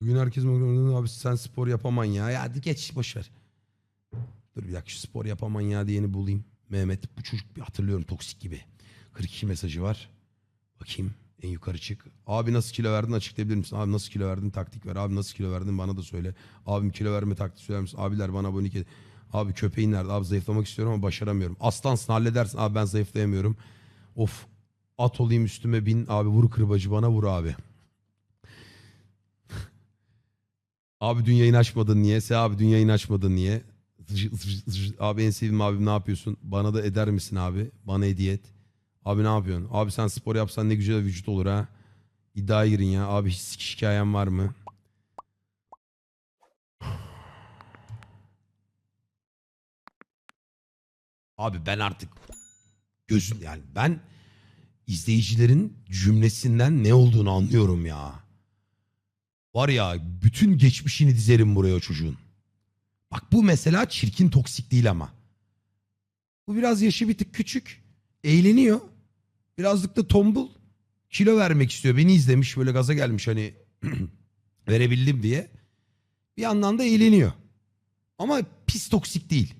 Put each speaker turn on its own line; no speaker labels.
Bugün herkes abi sen spor yapaman ya. Ya hadi geç boşver. Dur bir dakika şu spor yapaman ya diyeni bulayım. Mehmet bu çocuk bir hatırlıyorum toksik gibi. 42 mesajı var. Bakayım en yukarı çık. Abi nasıl kilo verdin açıklayabilir misin? Abi nasıl kilo verdin taktik ver. Abi nasıl kilo verdin bana da söyle. Abim kilo verme taktiği söyler misin? Abiler bana abonelik et. Abi köpeğin nerede? Abi zayıflamak istiyorum ama başaramıyorum. Aslansın halledersin. Abi ben zayıflayamıyorum. Of at olayım üstüme bin. Abi vur kırbacı bana vur abi. Abi dün yayın açmadın niye? Se abi dün yayın açmadın niye? Abi en sevdiğim abim ne yapıyorsun? Bana da eder misin abi? Bana hediye et. Abi ne yapıyorsun? Abi sen spor yapsan ne güzel vücut olur ha. İddiaya girin ya. Abi hiç sikiş hikayen var mı? Abi ben artık gözün yani ben izleyicilerin cümlesinden ne olduğunu anlıyorum ya. Var ya bütün geçmişini dizerim buraya o çocuğun. Bak bu mesela çirkin toksik değil ama. Bu biraz yaşı bir tık küçük. Eğleniyor. Birazcık da tombul. Kilo vermek istiyor. Beni izlemiş böyle gaza gelmiş hani verebildim diye. Bir yandan da eğleniyor. Ama pis toksik değil.